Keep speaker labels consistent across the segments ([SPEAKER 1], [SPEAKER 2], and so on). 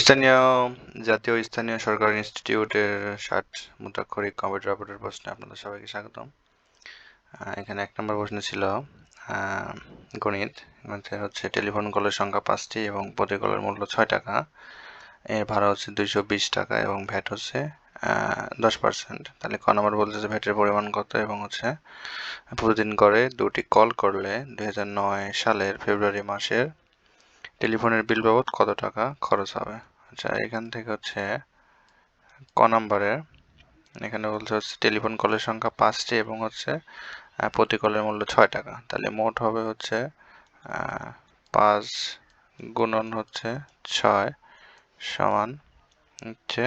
[SPEAKER 1] স্থানীয় জাতীয়, স্থানীয় সরকারি ইনস্টিটিউটের ষাট মুদ্রাক্ষরিক কম্পিউটার অপারেটর প্রশ্নে আপনাদের সবাইকে স্বাগতম। এখানে এক নম্বর প্রশ্ন ছিল গণিত গণিতের হচ্ছে টেলিফোন কলের সংখ্যা পাঁচটি এবং প্রতি কলের মূল্য ছয় টাকা। এর ভাড়া হচ্ছে দুইশো বিশ টাকা এবং ভ্যাট হচ্ছে দশ পার্সেন্ট তাহলে ক নম্বর বলছে যে ভ্যাটের পরিমাণ কত এবং হচ্ছে প্রতিদিন করে দুটি কল করলে দুই সালের ফেব্রুয়ারি মাসের টেলিফোনের বিল বাবদ কত টাকা খরচ হবে? আচ্ছা এখান থেকে হচ্ছে ক নম্বরে এখানে বলছে হচ্ছে টেলিফোন কলের সংখ্যা পাঁচটি এবং হচ্ছে প্রতি কলের মূল্য ছয় টাকা। তাহলে মোট হবে হচ্ছে পাঁচ গুণন হচ্ছে ছয় সমান হচ্ছে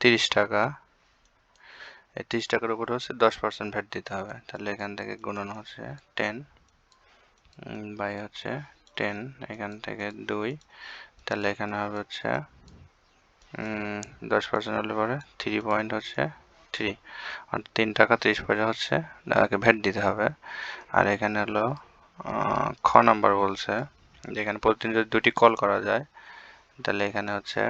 [SPEAKER 1] তিরিশ টাকা। এই তিরিশ টাকার উপরে হচ্ছে দশ পার্সেন্ট ভ্যাট দিতে হবে। তাহলে এখান থেকে গুণন হচ্ছে টেন বাই হচ্ছে টেন এখান থেকে দুই। তাহলে এখানে হবে হচ্ছে দশ পার্সেন্ট হলে পরে থ্রি পয়েন্ট হচ্ছে থ্রি আর তিন টাকা তিরিশ পয়সা হচ্ছে, তাকে ভ্যাট দিতে হবে। আর এখানে হলো খ নাম্বার বলছে, যেখানে প্রতিদিন যদি দুটি কল করা যায়, তাহলে এখানে হচ্ছে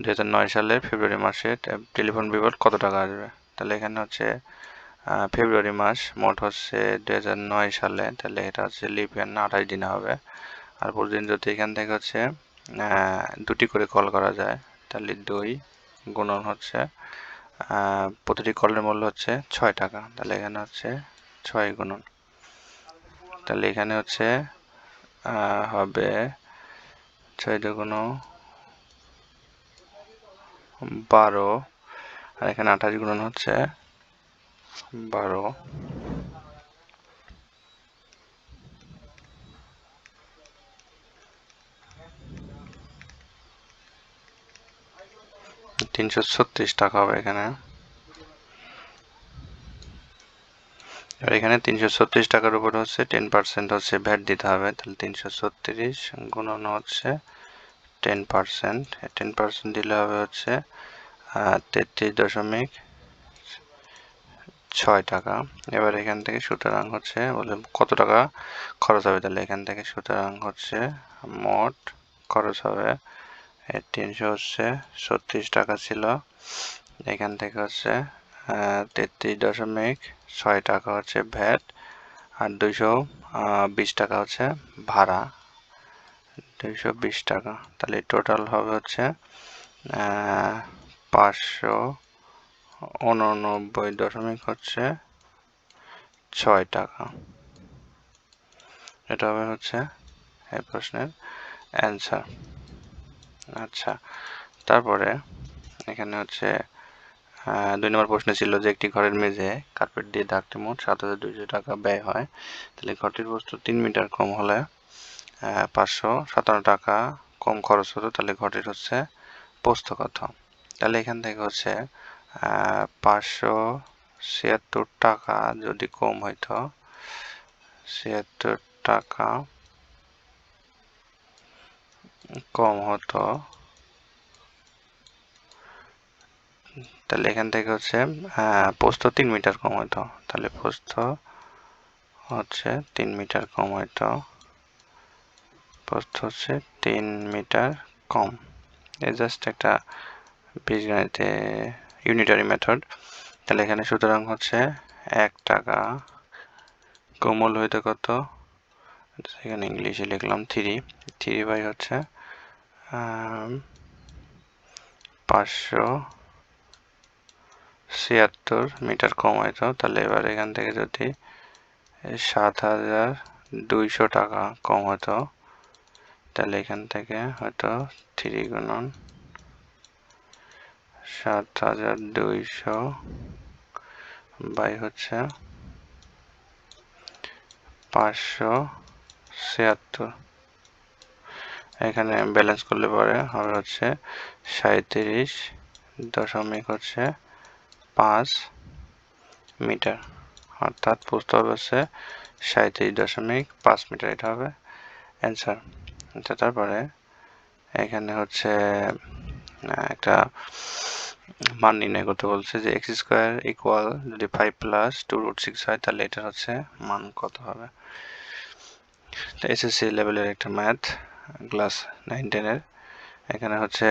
[SPEAKER 1] দু হাজার নয় সালের ফেব্রুয়ারি মাসে টেলিফোন বিল কত টাকা আসবে? তাহলে এখানে হচ্ছে ফেব্রুয়ারি মাস, মোট হচ্ছে দু নয় সালে। তাহলে এটা হচ্ছে লিপ ইয়ার আঠাশ দিনে হবে। আর প্রতিদিন যদি এখান থেকে হচ্ছে দুটি করে কল করা যায়, তাহলে দুই গুণন হচ্ছে প্রতিটি কলের মূল্য হচ্ছে ছয় টাকা। তাহলে এখানে হচ্ছে ছয় গুণন। তাহলে এখানে হচ্ছে হবে ছয় দুগুণ বারো। আর এখানে আঠাশ গুণন হচ্ছে বারো। তিনশো ছত্রিশ টাকা হবে এখানে। এখানে তিনশো ছত্রিশ টাকার উপর হচ্ছে টেন পার্সেন্ট হচ্ছে ভ্যাট দিতে হবে। তাহলে তিনশো ছত্রিশ গুণন হচ্ছে টেন পার্সেন্ট টেন পার্সেন্ট দিলে হবে হচ্ছে তেত্রিশ দশমিক ছয় টাকা। এবার এখান থেকে সুতরাং হচ্ছে বলে কত টাকা খরচ হবে? তাহলে এখান থেকে সুতরাং হচ্ছে মোট খরচ হবে তিনশো হচ্ছে ছত্রিশ টাকা ছিল। এখান থেকে হচ্ছে তেত্রিশ দশমিক ছয় টাকা হচ্ছে ভ্যাট আর দুইশো বিশ টাকা হচ্ছে ভাড়া। দুইশো বিশ টাকা। তাহলে টোটাল হবে হচ্ছে পাঁচশো উননব্বই দশমিক হচ্ছে ছয় টাকা। এটা হবে হচ্ছে এই প্রশ্নের অ্যান্সার আচ্ছা তারপরে এখানে হচ্ছে দুই নম্বর প্রশ্ন ছিল যে একটি ঘরের মেঝে কার্পেট দিয়ে ঢাকতে মোট সাত হাজার দুইশো টাকা ব্যয় হয়। তাহলে ঘরটির বস্তু তিন মিটার কম হলে পাঁচশো সাতান্ন টাকা কম খরচ হতো, তাহলে ঘরটির হচ্ছে পোস্ত কত তাহলে এখান থেকে হচ্ছে পাঁচশো ছিয়াত্তর টাকা যদি কম হইতো, ছিয়াত্তর টাকা কম হতো। তাহলে এখান থেকে হচ্ছে পোস্ত তিন মিটার কম হতো তাহলে পোস্ত হচ্ছে তিন মিটার কম হতো পোস্ত হচ্ছে তিন মিটার কম। এই জাস্ট একটা বীজগণিতে ইউনিটারি মেথড তাহলে এখানে সুতরাং হচ্ছে এক টাকা। কোমল হইতে কত? এখানে ইংলিশে লিখলাম থ্রি থ্রি বাই হচ্ছে পাঁচশো ছিয়াত্তর মিটার কম হইতো। তাহলে এবার এখান থেকে যদি সাত হাজার দুইশো টাকা কম হতো, তাহলে এখান থেকে হয়তো থ্রি গুণন সাত হাজার দুইশো বাই হচ্ছে পাঁচশো ছিয়াত্তর। এখানে ব্যালেন্স করলে পরে হবে হচ্ছে সাঁত্রিশ দশমিক হচ্ছে পাঁচ মিটার। অর্থাৎ বুঝতে হবে হচ্ছে সাঁত্রিশ দশমিক পাঁচ মিটার, এটা হবে অ্যান্সার আচ্ছা তারপরে এখানে হচ্ছে একটা মান নির্ণয় করতে বলছে যে এক্স স্কোয়ার ইকুয়াল যদি five plus two root six হয়, তাহলে এটা হচ্ছে মান কত হবে? এসএসসি লেভেলের একটা ম্যাথ ক্লাস নাইন টেনের এখানে হচ্ছে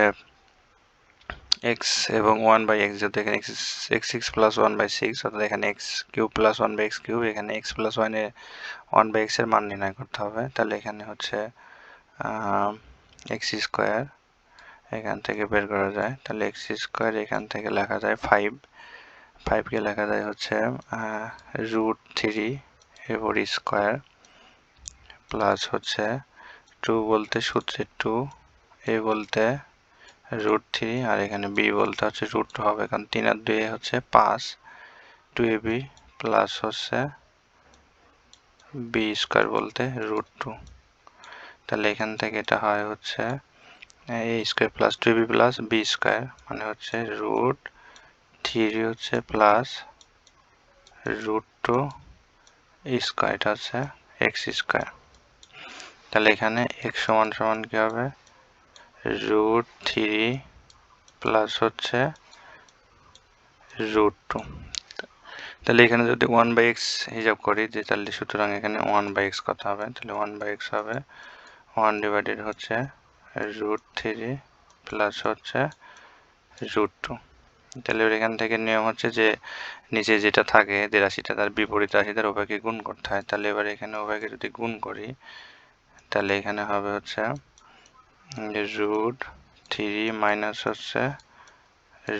[SPEAKER 1] এক্স এবং ওয়ান বাই এক্স যেহেতু এখানে x x six plus one by six অর্থাৎ এখানে x cube plus one by x cube এখানে এক্স প্লাস ওয়ানে ওয়ান বাই এক্সের মান নির্ণয় করতে হবে। তাহলে এখানে হচ্ছে এক্স স্কোয়ার এখান থেকে বের করা যায়। তাহলে এক্স স্কোয়ার এখান থেকে লেখা যায় ফাইভ ফাইভকে লেখা যায় হচ্ছে রুট থ্রি এরপর স্কোয়ার প্লাস হচ্ছে টু বলতে সূত্রের টু এ বলতে রুট থ্রি আর এখানে বি বলতে হচ্ছে রুট হবে, কারণ তিন আর দুই হচ্ছে পাঁচ। টু এ বি প্লাস হচ্ছে বি স্কোয়ার বলতে রুট টু তাহলে এখান থেকে এটা হয় হচ্ছে a square plus two b plus b square মানে হচ্ছে রুট থ্রি হচ্ছে প্লাস রুট টু স্কোয়ার এটা হচ্ছে এক্স স্কোয়ার তাহলে এখানে এক্স সমান সমান কী হবে? রুট থ্রি প্লাস হচ্ছে রুট টু তাহলে এখানে যদি ওয়ান বাই হিসাব করি, যে তাহলে সুতরাং এখানে ওয়ান বাই এক্স কত হবে। তাহলে ওয়ান বাই হবে ওয়ান ডিভাইডেড হচ্ছে রুট থ্রি প্লাস হচ্ছে রুট টু তাহলে এবার এখান থেকে নিয়ম হচ্ছে যে নিচে যেটা থাকে যে রাশিটা তার বিপরীত রাশি তার উভয়কে গুণ করতে হয়। তাহলে এবার এখানে উভয়কে যদি গুণ করি, তাহলে এখানে হবে হচ্ছে রুট থ্রি মাইনাস হচ্ছে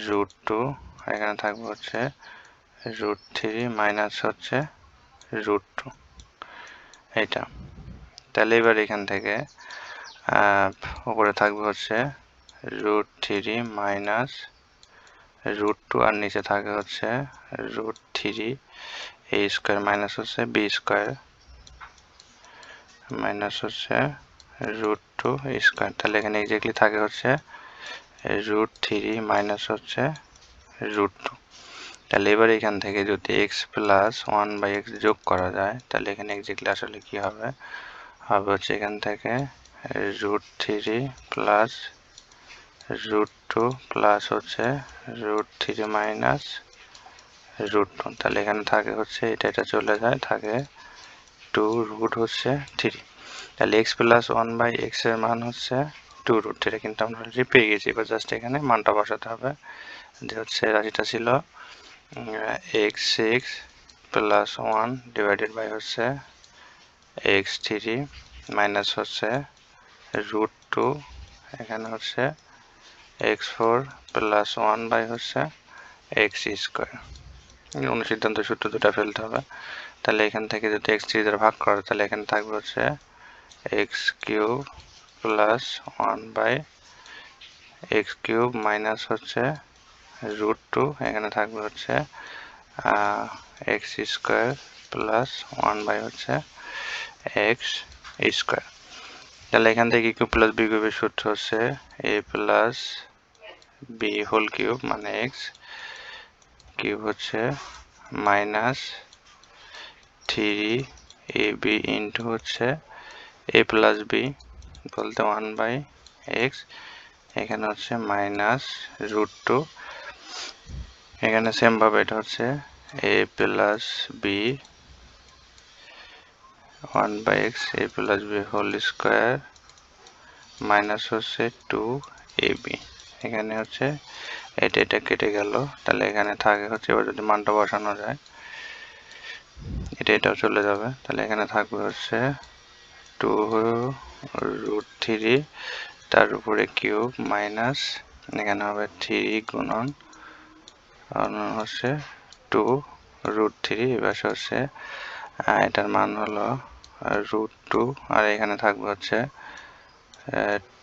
[SPEAKER 1] রুট টু এখানে থাকবে হচ্ছে রুট থ্রি মাইনাস হচ্ছে রুট টু এটা তাহলে এবার এখান থেকে উপরে থাকবে হচ্ছে root three minus root two আর নিচে থাকে হচ্ছে root three a square minus হচ্ছে বি স্কোয়ার মাইনাস হচ্ছে রুট টু স্কোয়ার তাহলে এখানে এক্স্যাক্টলি থাকে হচ্ছে রুট থ্রি মাইনাস হচ্ছে রুট টু তাহলে এবার এখান থেকে যদি x plus one by x যোগ করা যায়, তাহলে এখানে এক্স্যাক্টলি আসলে কি হবে? হবে হচ্ছে এখান থেকে root three plus root two plus হচ্ছে root three minus root two তাহলে এখানে থাকে হচ্ছে এটা এটা চলে যায়, থাকে টু রুট হচ্ছে থ্রি তাহলে এক্স প্লাস ওয়ান বাই এক্সের মান হচ্ছে টু রুট থ্রি কিন্তু আমরা অলরেডি পেয়ে গেছি, এবার জাস্ট এখানে মানটা বসাতে হবে। যে হচ্ছে রাশিটা ছিল x six plus one divided by হচ্ছে এক্স থ্রি মাইনাস হচ্ছে রুট টু এখানে হচ্ছে x four plus one by হচ্ছে এক্স স্কোয়ার অনুসিদ্ধান্ত সূত্র দুটা ফেলতে হবে। তাহলে এখান থেকে যদি এক্স থ্রি দ্বারা ভাগ করে, তাহলে এখানে থাকবে হচ্ছে x cube plus one by x cube minus হচ্ছে রুট টু এখানে থাকবে হচ্ছে x square plus one by হচ্ছে এক্স স্কোয়ার তাহলে এখান থেকে কিউব প্লাস বি কিউবের সূত্র হচ্ছে a plus b whole cube মানে এক্স কিউব হচ্ছে minus three a b into হচ্ছে এ প্লাস বি বলতে ওয়ান বাই এক্স এখানে হচ্ছে মাইনাস রুট টু এখানে সেমভাবে এটা হচ্ছে a plus b one by x a plus b whole square minus হচ্ছে টু এ বি এখানে হচ্ছে এটা এটা কেটে গেল। তাহলে এখানে থাকে হচ্ছে, এবার যদি মানটা বসানো যায়, এটা, এটাও চলে যাবে। তাহলে এখানে থাকবে হচ্ছে টু রুট থ্রি তার উপরে কিউব মাইনাস এখানে হবে থ্রি গুণন হচ্ছে টু রুট থ্রি এবার হচ্ছে এটার মান হলো রুট টু আর এখানে থাকবে হচ্ছে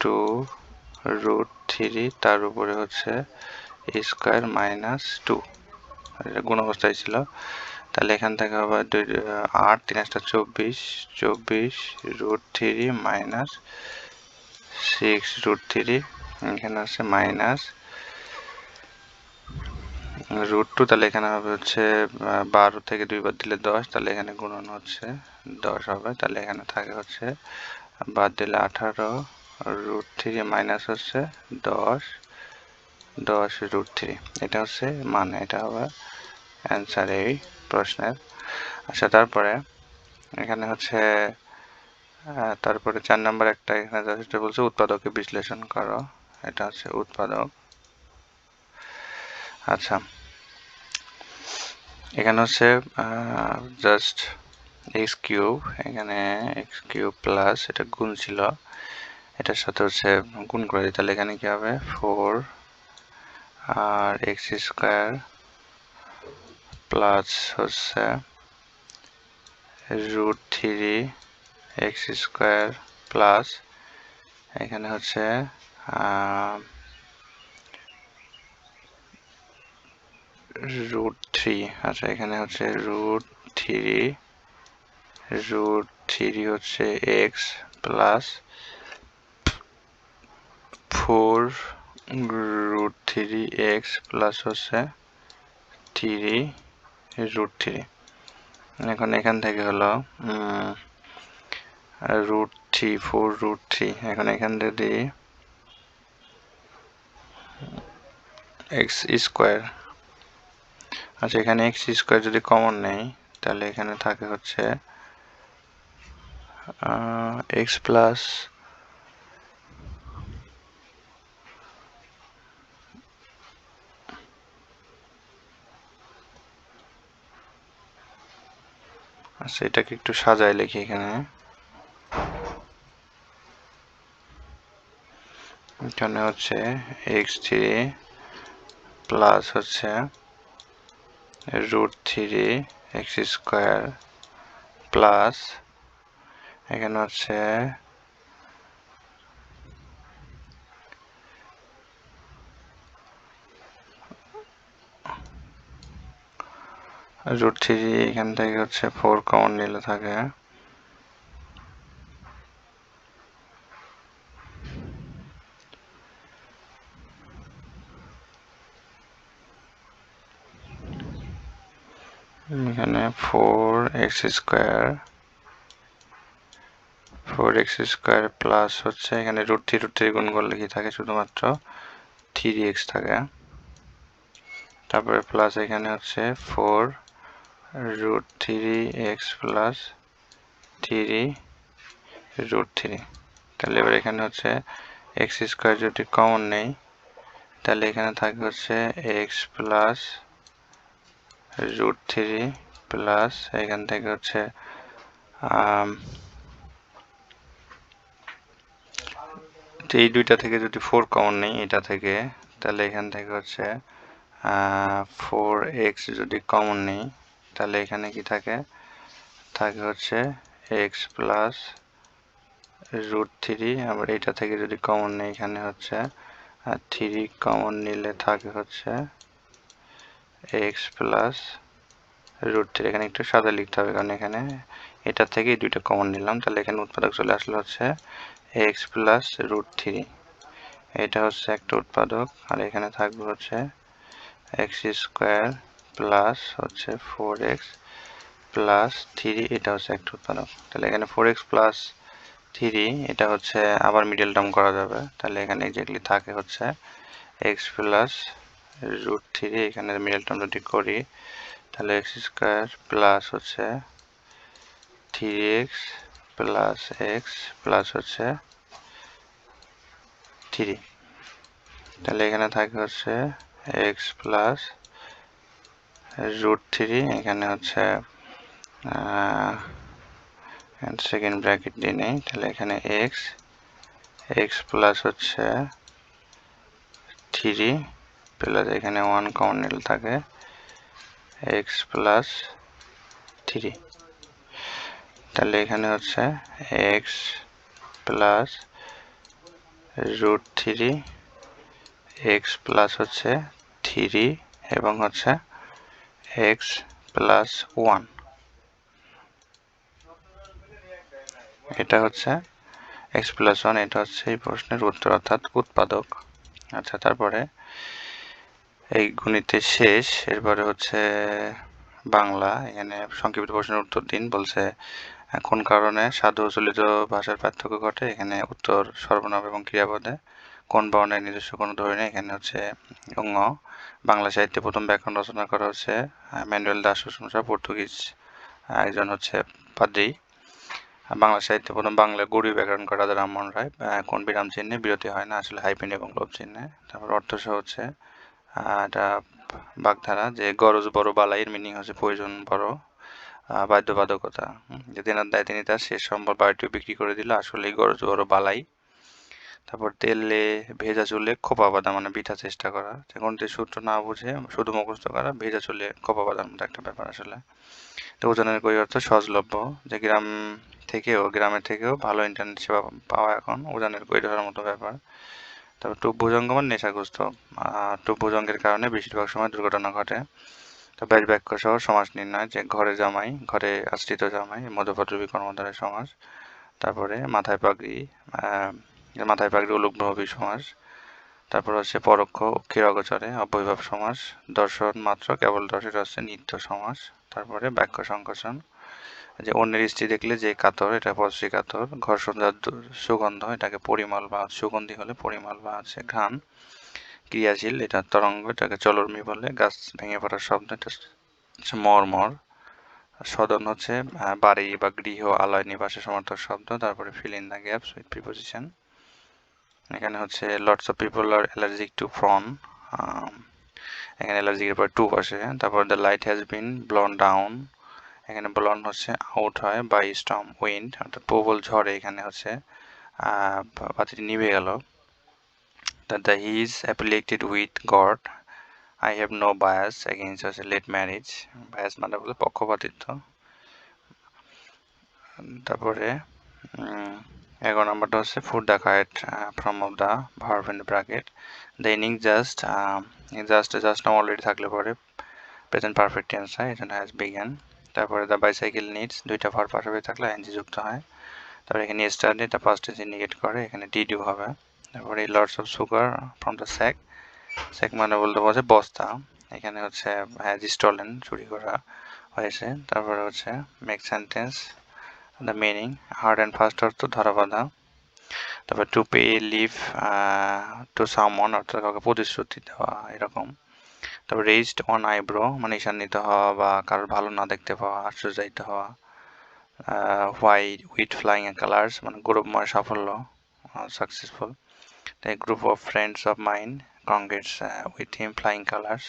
[SPEAKER 1] টু রুট থ্রি তার উপরে হচ্ছে স্কোয়ার মাইনাস টু গুণ অবস্থায় ছিল। তাহলে এখান থেকে হবে দুই আট, তিন একটা চব্বিশ চব্বিশ root three minus six root three এখানে হচ্ছে মাইনাস রুট টু তাহলে এখানে হবে হচ্ছে বারো থেকে দুইবার দিলে দশ, তাহলে এখানে গুণন হচ্ছে দশ হবে, তাহলে এখানে থাকে হচ্ছে, বাদ দিলে আঠারো রুট থ্রি মাইনাস হচ্ছে দশ দশ রুট থ্রি এটা হচ্ছে মানে এটা হবে অ্যান্সার এই প্রশ্নের। আচ্ছা তারপরে এখানে হচ্ছে তারপরে চার নম্বর একটা এখানে যথেষ্ট বলছে, উৎপাদকে বিশ্লেষণ করো, এটা হচ্ছে উৎপাদক। আচ্ছা এখানে হচ্ছে জাস্ট এক্স কিউব এখানে এক্স কিউব প্লাস এটা গুণ ছিল। এটার সাথে হচ্ছে গুণ করে দিই, তাহলে এখানে কি হবে? ফোর আর এক্স স্কোয়ার প্লাস হচ্ছে root three x square plus এখানে হচ্ছে রুট থ্রি আচ্ছা এখানে হচ্ছে রুট থ্রি রুট থ্রি হচ্ছে x plus four root three x plus হচ্ছে থ্রি রুট থ্রি এখন এখান থেকে হলো root three four root three এখন এখান থেকে এক্স স্কোয়ার আচ্ছা এখানে এক্স স্কোয়ার যদি কমন নেই, তাহলে এখানে থাকে হচ্ছে এক্স প্লাস আচ্ছা এটাকে একটু সাজাই লিখি এখানে। এখানে হচ্ছে এক্স থ্রি প্লাস হচ্ছে root three x square plus এখানে হচ্ছে রুট থ্রি এখান থেকে হচ্ছে ফোর কমন নিলে থাকে এখানে four x square four x square plus হচ্ছে এখানে রুট থ্রি রুট থ্রি গুণ করলে কি থাকে? শুধুমাত্র থ্রি এক্স থাকে। তারপরে প্লাস এখানে হচ্ছে four root three x plus three root three তাহলে এবার এখানে হচ্ছে এক্স স্কোয়ার যদি কমন নেই, তাহলে এখানে থাকবে হচ্ছে x plus root three plus এখান থেকে হচ্ছে এই দুইটা থেকে যদি ফোর কমন নেই, এটা থেকে, তাহলে এখান থেকে হচ্ছে ফোর এক্স যদি কমন নেই, তাহলে এখানে কি থাকে? থাকে হচ্ছে এক্স প্লাস রুট থ্রি আবার এটা থেকে যদি কমন নেই, এখানে হচ্ছে থ্রি কমন নিলে থাকে হচ্ছে এক্স প্লাস রুট থ্রি এখানে একটু সাদা লিখতে হবে, কারণ এখানে এটা থেকে দুইটা কমন নিলাম। তাহলে এখানে উৎপাদক চলে আসলে হচ্ছে এক্স প্লাস রুট থ্রি এটা হচ্ছে একটা উৎপাদক, আর এখানে থাকবে হচ্ছে এক্স স্কোয়ার প্লাস হচ্ছে ফোর এক্স প্লাস থ্রি এটা হচ্ছে একটা উৎপাদক। তাহলে এখানে ফোর এক্স প্লাস থ্রি এটা হচ্ছে আবার মিডল টার্ম করা যাবে। তাহলে এখানে এক্স্যাক্টলি থাকে হচ্ছে এক্স প্লাস রুট থ্রি এখানে মিডল টার্ম যদি করি তাহলে এক্স স্কোয়ার প্লাস হচ্ছে three x plus x plus হচ্ছে থ্রি তাহলে এখানে থাকে হচ্ছে এক্স প্লাস রুট থ্রি এখানে হচ্ছে সেকেন্ড ব্র্যাকেট দিয়ে নেই। তাহলে এখানে এক্স এক্স প্লাস হচ্ছে থ্রি প্লাস এখানে ওয়ান কমন থাকে। এক্স প্লাস থ্রি তাহলে এখানে হচ্ছে x plus root three x plus হচ্ছে থ্রি এবং হচ্ছে এক্স প্লাস ওয়ান এটা হচ্ছে এক্স প্লাস ওয়ান এটা হচ্ছে এই প্রশ্নের উত্তর, অর্থাৎ উৎপাদক। আচ্ছা তারপরে এই গণিতের শেষ, এরপরে হচ্ছে বাংলা, এখানে সংক্ষিপ্ত প্রশ্নের উত্তর দিন, বলছে, কোন কারণে সাধু চলিত ভাষার পার্থক্য ঘটে? এখানে উত্তর সর্বনাম এবং ক্রিয়াপদে। কোন বর্ণের নিজস্ব কোনো ধরে নেই এখানে হচ্ছে অঙ্গ। বাংলা সাহিত্যে প্রথম ব্যাকরণ রচনা করা হচ্ছে ম্যানুয়েল দাস প্রশংসা পর্তুগিজ একজন হচ্ছে পাদ্রি। বাংলা সাহিত্যে প্রথম বাংলা গরু ব্যাকরণ করা রামমোহন রায়। কোন বিরাম চিহ্নে বিরতি হয় না, আসলে হাইপেন এবং লোভ চিহ্নে। তারপর অর্থ হচ্ছে এটা বাগধারা, যে গরজ বড় বালাইয়ের মিনিং হচ্ছে প্রয়োজন বড় বাধ্যবাধকতা। যে তেনার দায় তিনি তার শেষ সম্বল বাড়িটিও বিক্রি করে দিল আসলে গরজ বড় বালাই। তারপর তেলে ভেজা চুলে খোপা বাঁধা মানে পিঠা চেষ্টা করা। যে সূত্র না বুঝে শুধু মুখস্থ করা, ভেজা চুলে খোপা মতো একটা ব্যাপার আসলে। তো ওজনের কই অর্থ? সহজলভ্য। যে গ্রাম থেকেও, গ্রামের থেকেও ভালো ইন্টারনেট সেবা পাওয়া এখন, ওজনের কই ধরার মতো ব্যাপার। তারপর টুপ ভুজঙ্গ মানে নেশাগ্রস্ত। টুপ ভুজঙ্গের কারণে বেশিরভাগ সময় দুর্ঘটনা ঘটে। তো ব্যাজ বাক্য সহ সমাজ নির্ণয়, যে ঘরে জামাই, ঘরে আশ্রিত জামাই মধ্যপদ্রবী কর্মধারের সমাজ, তারপরে মাথায় পাগড়ি মাথায় পাগড়ি উলুগ্নভী সমাজ, তারপর হচ্ছে পরোক্ষ অক্ষীর অগচরে অবৈভাব সমাজ, দর্শন মাত্র, কেবল দর্শিত হচ্ছে নিত্য সমাজ, তারপরে বাক্য সংকোচন যে অন্যের স্ত্রী দেখলে যে কাতর, এটা পশ্রী কাতর ঘর্ষণ সুগন্ধ, এটাকে পরিমল বা সুগন্ধি হলে পরিমল বা আছে ঘ্রাণ, ক্রিয়াশীল, এটা তরঙ্গ, এটাকে চলর্মি বলে, গাছ ভেঙে পড়ার শব্দ, এটা মর সদন হচ্ছে বাড়ি বা গৃহ আলয় নিবাসের সমর্থক শব্দ, তারপরে fill in the gaps with preposition এখানে হচ্ছে lots of people are allergic to from এখানে অ্যালার্জিকের পর টু বসে। তারপর the light has been blown down এখানে ব্লন হচ্ছে আউট হয় বাই স্টম উইন্ড অর্থাৎ প্রবল ঝড়ে এখানে হচ্ছে বাতিটি নিভে গেল। That the he is affiliated with God. I no bias against হচ্ছে লেট ম্যারেজ বায়াস মানে বলে পক্ষপাতিত্ব। তারপরে এগারো নম্বরটা হচ্ছে food the kite from of the verb in the bracket the inning just just just already থাকলে পরে প্রেজেন্ট পারফেক্ট টেন্স হয় এজন্য হ্যাজ বিজ্ঞান তারপরে দ্য বাইসাইকেল নিডস দুইটা ভার পাশাপাশি থাকলে এনজি যুক্ত হয়। তারপরে এখানে স্টার্ট এটা ফার্স্ট ইন্ডিকেট করে, এখানে ডিডিউ হবে। তারপরে lords of sugar from the sack sack মানে বলতে বলছে বস্তা। এখানে হচ্ছে হ্যাজ স্টলেন চুরি করা হয়েছে। তারপরে হচ্ছে make sentence the meaning hard and fast অর্থ ধরা বাঁধা। তারপর টু পে লিভ টু সামন অর্থাৎ কাউকে প্রতিশ্রুতি দেওয়া, এরকম। তারপর রেজড অন আইব্রো মানে ঈশান্বিত হওয়া বা কারোর ভালো না দেখতে পাওয়া আশ্চর্যায়িত হওয়া। হোয়াইট উইথ ফ্লাইং কালার্স মানে গৌরবময় সাফল্য successful a group of friends of mind congrats with with flying colours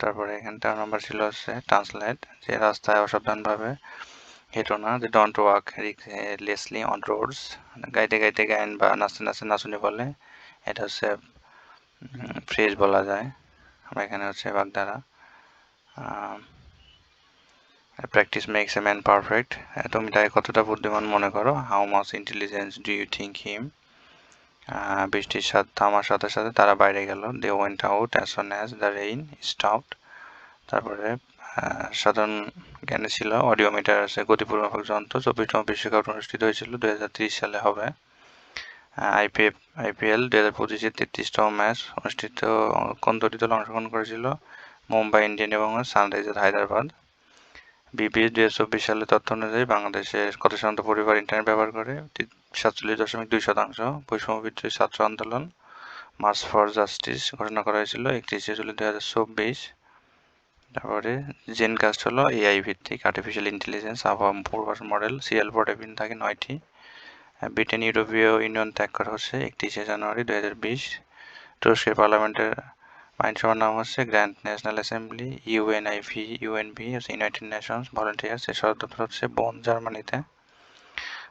[SPEAKER 1] তারপরে এখানটা নাম্বার ছিল হচ্ছে ট্রান্সলেট যে রাস্তায় অসাবধানভাবে হেঁটো না, যে don't walk leslie on roads গাইতে গাইতে গাইন বা নাচতে নাচতে নাচুনি বলে, এটা হচ্ছে ফ্রেজ বলা যায়। এখানে হচ্ছে বাগধারা practice makes a man perfect তুমি তাকে কতটা বুদ্ধিমান মনে করো? How much intelligence do you think him বৃষ্টির সাথে থামার সাথে সাথে তারা বাইরে গেল। They went out as soon as the rain stopped তারপরে সাধারণ জ্ঞানে ছিল। অডিওমিটার আছে গতিপূর্বক যন্ত্র। চব্বিশতম বিশ্বকাপ অনুষ্ঠিত হয়েছিল দু হাজার ত্রিশ সালে হবে। আইপিএফ, আইপিএল দু হাজার পঁচিশে তেত্রিশতম ম্যাচ অনুষ্ঠিত কোন দুটি দল অংশগ্রহণ করেছিল মুম্বাই ইন্ডিয়ান এবং সানরাইজার হায়দ্রাবাদ। বিবিএস দু হাজার চব্বিশ সালের তথ্য অনুযায়ী বাংলাদেশের কত শতাংশ পরিবার ইন্টারনেট ব্যবহার করে? সাতচল্লিশ দশমিক দুই শতাংশ। বৈষম্য বিদ্রোহী ছাত্র আন্দোলন। মার্চ ফর জাস্টিস ঘোষণা করা হয়েছিল একত্রিশে জুলাই দু হাজার চব্বিশ। তারপরে জেন কাস্ট হলো এআই ভিত্তিক আর্টিফিশিয়াল ইন্টেলিজেন্স আবহাওয়া পূর্বাস মডেল সিএল পটেভিন থাকে নয়টি। ব্রিটেন ইউরোপীয় ইউনিয়ন ত্যাগ করা হচ্ছে একত্রিশে জানুয়ারি দু হাজার বিশ। তুরস্কের পার্লামেন্টের আইনসভার নাম হচ্ছে grand national assembly UNIV UNV হচ্ছে ইউনাইটেড নেশনস ভলেন্টিয়ার্স এর সদর দপ্তর হচ্ছে বন জার্মানিতে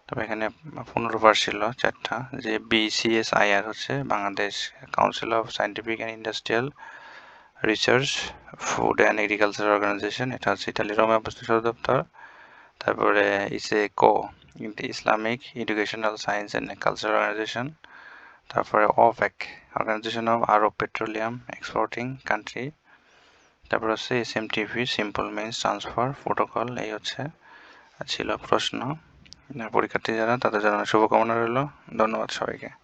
[SPEAKER 1] তবে এখানে পনেরো বার ছিল চারটা, যে বিসিএসআইআর হচ্ছে Bangladesh council of scientific and industrial research food and agriculture organization এটা হচ্ছে ইতালির রোমে অবস্থিত সদর দপ্তর। তারপরে ISESCO Islamic educational science and cultural organization তারপরে OAPEC organization of Arab petroleum exporting country তারপর হচ্ছে S M TV simple means transfer protocol এই হচ্ছে, ছিল প্রশ্ন। পরীক্ষার্থী যারা তাদের জন্য শুভকামনা রইল। ধন্যবাদ সবাইকে।